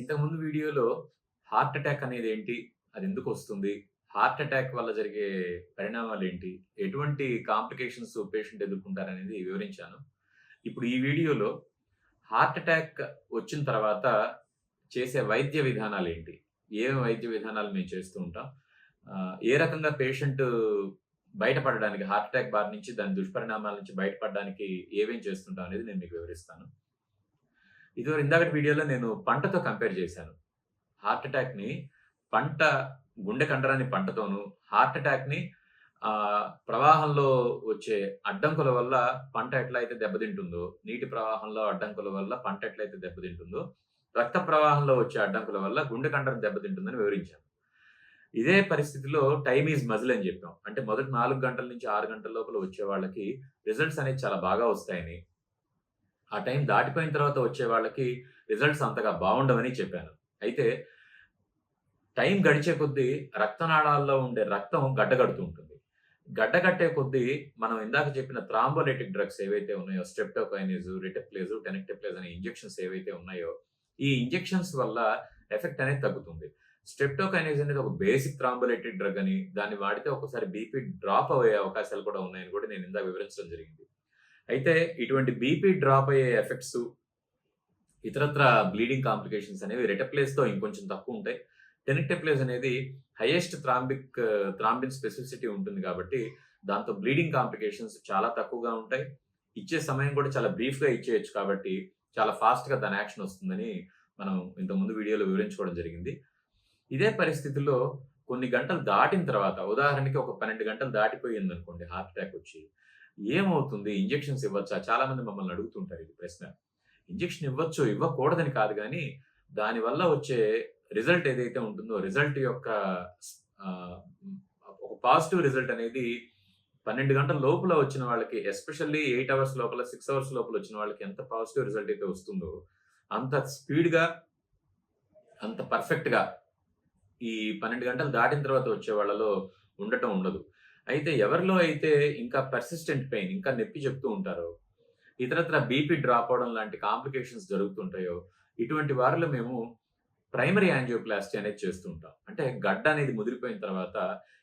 ఇంతకుముందు వీడియోలో heart attack అనేది ఏంటి? అది ఎందుకు వస్తుంది? హార్ట్ అటాక్ వల్ల జరిగే పరిణామాలు ఏంటి? ఎటువంటి కాంప్లికేషన్స్ పేషెంట్ ఎదుర్కొంటారనేది వివరించాను. ఇప్పుడు ఈ వీడియోలో హార్ట్ అటాక్ వచ్చిన తర్వాత చేసే వైద్య విధానాలు ఏంటి? ఏమేమి వైద్య విధానాలు మేము చేస్తూ ఉంటాం? ఏ రకంగా పేషెంట్ బయటపడడానికి హార్ట్ అటాక్ బారి నుంచి దాని దుష్పరిణామాల నుంచి బయటపడడానికి ఏమేం చేస్తుంటాం అనేది నేను మీకు వివరిస్తాను. ఇదివరకు ఇందాకటి వీడియోలో నేను పంటతో కంపేర్ చేశాను. హార్ట్ అటాక్‌ని పంట గుండె కండరాన్ని పంటతోను, హార్ట్ అటాక్‌ని ప్రవాహంలో వచ్చే అడ్డంకుల వల్ల పంట ఎట్లా అయితే దెబ్బతింటుందో, నీటి ప్రవాహంలో అడ్డంకుల వల్ల పంట ఎట్లయితే దెబ్బతింటుందో, రక్త ప్రవాహంలో వచ్చే అడ్డంకుల వల్ల గుండె కండరం దెబ్బతింటుందని వివరించాను. ఇదే పరిస్థితిలో టైమ్ ఈజ్ మజిల్ అని చెప్పాం. అంటే మొదటి నాలుగు గంటల నుంచి ఆరు గంటల లోపల వచ్చే వాళ్ళకి రిజల్ట్స్ అనేవి చాలా బాగా వస్తాయని, ఆ టైం దాటిపోయిన తర్వాత వచ్చే వాళ్ళకి రిజల్ట్స్ అంతగా బాగుండవని చెప్పాను. అయితే టైం గడిచే కొద్దీ రక్తనాళాల్లో ఉండే రక్తం గడ్డగడుతూ ఉంటుంది. గడ్డగట్టే కొద్దీ మనం ఇందాక చెప్పిన థ్రాంబోలైటిక్ డ్రగ్స్ ఏవైతే ఉన్నాయో స్ట్రెప్టోకైనెస్, రిటెప్లేజ్, టెనెక్టెప్లేజ్ అనే ఇంజెక్షన్స్ ఏవైతే ఉన్నాయో, ఈ ఇంజెక్షన్స్ వల్ల ఎఫెక్ట్ అనేది తగ్గుతుంది. స్ట్రెప్టోకైనేజ్ అనేది ఒక బేసిక్ థ్రాంబోలైటిక్ డ్రగ్ అని, దాన్ని వాడితే ఒకసారి బీపీ డ్రాప్ అయ్యే అవకాశాలు కూడా ఉన్నాయని కూడా నేను ఇందాక వివరించడం జరిగింది. అయితే ఇటువంటి బీపీ డ్రాప్ అయ్యే ఎఫెక్ట్స్ ఇతరత్ర బ్లీడింగ్ కాంప్లికేషన్స్ అనేవి రెటప్లేస్తో ఇంకొంచెం తక్కువ ఉంటాయి. టెనెక్టెప్లేజ్ అనేది హైయెస్ట్ థ్రాంబిక్ థ్రాంబిన్ స్పెసిఫిసిటీ ఉంటుంది కాబట్టి, దాంతో బ్లీడింగ్ కాంప్లికేషన్స్ చాలా తక్కువగా ఉంటాయి. ఇచ్చే సమయం కూడా చాలా బ్రీఫ్‌గా ఇచ్చేయొచ్చు కాబట్టి, చాలా ఫాస్ట్‌గా దాని యాక్షన్ వస్తుందని మనం ఇంతకుముందు వీడియోలో వివరించుకోవడం జరిగింది. ఇదే పరిస్థితిలో కొన్ని గంటలు దాటిన తర్వాత ఉదాహరణకి ఒక 12 గంటలు దాటిపోయిందనుకోండి హార్ట్ అటాక్ వచ్చి, ఏమవుతుంది? ఇంజెక్షన్స్ ఇవ్వచ్చా? చాలామంది మమ్మల్ని అడుగుతుంటారు ఇది ప్రశ్న. ఇంజెక్షన్ ఇవ్వచ్చు, ఇవ్వకూడదని కాదు కానీ దానివల్ల వచ్చే రిజల్ట్ ఏదైతే ఉంటుందో రిజల్ట్ యొక్క ఒక పాజిటివ్ రిజల్ట్ అనేది 12 గంటల లోపల వచ్చిన వాళ్ళకి ఎస్పెషల్లీ ఎయిట్ అవర్స్ లోపల, సిక్స్ అవర్స్ లోపల వచ్చిన వాళ్ళకి ఎంత పాజిటివ్ రిజల్ట్ అయితే వస్తుందో, అంత స్పీడ్‌గా, అంత పర్ఫెక్ట్‌గా ఈ 12 గంటలు దాటిన తర్వాత వచ్చే వాళ్ళలో ఉండటం ఉండదు. అయితే ఎవరిలో అయితే ఇంకా పర్సిస్టెంట్ పెయిన్ ఇంకా నొప్పి చెప్తూ ఉంటారో, ఇతరత్ర బీపీ డ్రాప్ అవడం లాంటి కాంప్లికేషన్స్ జరుగుతుంటాయో, ఇటువంటి వారిలో మేము ప్రైమరీ యాంజియోప్లాస్టీ అనేది చేస్తూ ఉంటాం. అంటే గడ్డ అనేది ముదిరిపోయిన తర్వాత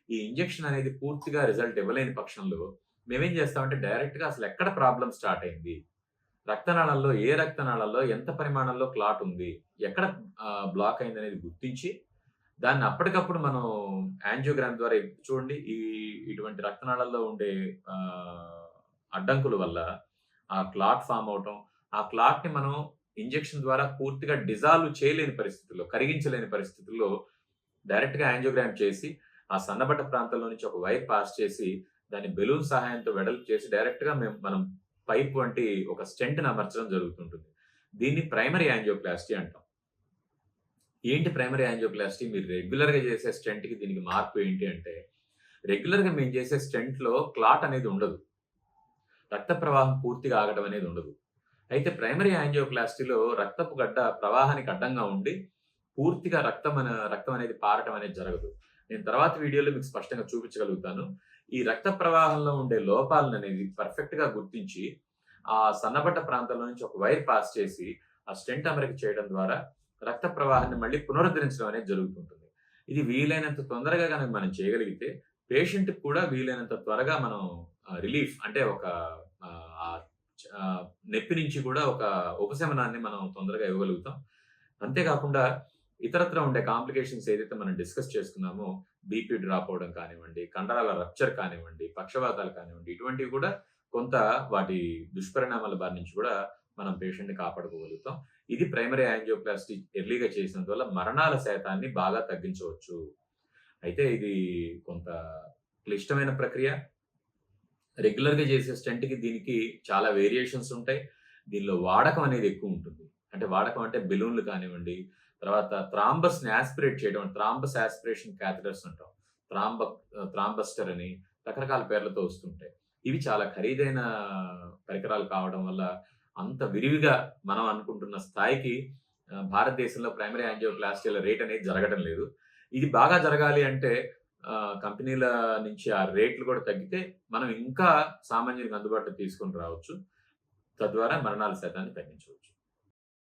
ఈ ఇంజెక్షన్ అనేది పూర్తిగా రిజల్ట్ ఇవ్వలేని పక్షంలో మేమేం చేస్తామంటే డైరెక్ట్‌గా అసలు ఎక్కడ ప్రాబ్లమ్ స్టార్ట్ అయింది? రక్తనాళాల్లో ఏ రక్తనాళాల్లో ఎంత పరిమాణంలో క్లాట్ ఉంది? ఎక్కడ బ్లాక్ అయింది అనేది గుర్తించి, దాన్ని అప్పటికప్పుడు మనం యాంజియోగ్రామ్ ద్వారా చూడండి ఈ ఇటువంటి రక్తనాళాల్లో ఉండే అడ్డంకుల వల్ల ఆ క్లాట్ ఫామ్ అవటం ఆ క్లాట్‌ని మనం ఇంజెక్షన్ ద్వారా పూర్తిగా డిజాల్వ్ చేయలేని పరిస్థితుల్లో, కరిగించలేని పరిస్థితుల్లో డైరెక్ట్‌గా యాంజియోగ్రామ్ చేసి, ఆ సన్నబట్ట ప్రాంతంలో నుంచి ఒక వైర్ పాస్ చేసి, దాన్ని బెలూన్ సహాయంతో వెడల్పు చేసి డైరెక్ట్‌గా మేము మనం పైప్ వంటి ఒక స్టెంట్‌ని అమర్చడం జరుగుతుంటుంది. దీన్ని ప్రైమరీ యాంజియోప్లాస్టీ అంటాం. ఏంటి ప్రైమరీ యాంజియోప్లాస్టీ? మీరు రెగ్యులర్‌గా చేసే స్టెంట్‌కి దీనికి మార్పు ఏంటి అంటే, రెగ్యులర్‌గా మేము చేసే స్టెంట్‌లో క్లాట్ అనేది ఉండదు. రక్త ప్రవాహం పూర్తిగా ఆగడం అనేది ఉండదు. అయితే ప్రైమరీ యాంజియోప్లాస్టీలో రక్తపు గడ్డ ప్రవాహానికి అడ్డంగా ఉండి, పూర్తిగా రక్తం రక్తం అనేది పారటం అనేది జరగదు. నేను తర్వాత వీడియోలో మీకు స్పష్టంగా చూపించగలుగుతాను. ఈ రక్త ప్రవాహంలో ఉండే లోపాలననేది పర్ఫెక్ట్‌గా గుర్తించి, ఆ సన్నబడ్డ ప్రాంతంలో నుంచి ఒక వైర్ పాస్ చేసి, ఆ స్టెంట్ అమరిక చేయడం ద్వారా రక్త ప్రవాహాన్ని మళ్ళీ పునరుద్ధరించడం అనేది జరుగుతుంటుంది. ఇది వీలైనంత తొందరగా కనుక మనం చేయగలిగితే, పేషెంట్‌కి కూడా వీలైనంత త్వరగా మనం రిలీఫ్ అంటే ఒక నొప్పి నుంచి కూడా ఒక ఉపశమనాన్ని మనం తొందరగా ఇవ్వగలుగుతాం. అంతేకాకుండా ఇతరత్ర ఉండే కాంప్లికేషన్స్ ఏదైతే మనం డిస్కస్ చేసుకున్నామో, బీపీ డ్రాప్ అవడం కానివ్వండి, కండరాల రప్చర్ కానివ్వండి, పక్షవాతాలు కానివ్వండి, ఇటువంటివి కూడా కొంత వాటి దుష్పరిణామాల బారి నుంచి కూడా మనం పేషెంట్‌ని కాపాడుకోగలుగుతాం. ఇది ప్రైమరీ యాంజియోప్లాస్టీ ఎర్లీగా చేసినందువల్ల మరణాల శాతాన్ని బాగా తగ్గించవచ్చు. అయితే ఇది కొంత క్లిష్టమైన ప్రక్రియ. రెగ్యులర్‌గా చేసే స్టెంట్‌కి దీనికి చాలా వేరియేషన్స్ ఉంటాయి. దీనిలో వాడకం అనేది ఎక్కువ ఉంటుంది. అంటే వాడకం అంటే బెలూన్లు కానివ్వండి, తర్వాత థ్రాంబస్‌ని యాస్పిరేట్ చేయడం థ్రాంబస్ యాస్పిరేషన్ క్యాథెటర్స్ అంటాం. థ్రాంబ త్రాంబస్టర్ థ్రాంబస్టర్ అని రకరకాల పేర్లతో వస్తుంటాయి. ఇవి చాలా ఖరీదైన పరికరాలు కావడం వల్ల అంత విరివిగా మనం అనుకుంటున్న స్థాయికి భారతదేశంలో ప్రైమరీ యాంజియోప్లాస్టీల రేట్ అనేది జరగడం లేదు. ఇది బాగా జరగాలి అంటే కంపెనీల నుంచి ఆ రేట్లు కూడా తగ్గితే, మనం ఇంకా సామాన్యునికి అందుబాటులో తీసుకొని రావచ్చు. తద్వారా మరణాల శాతాన్ని తగ్గించవచ్చు.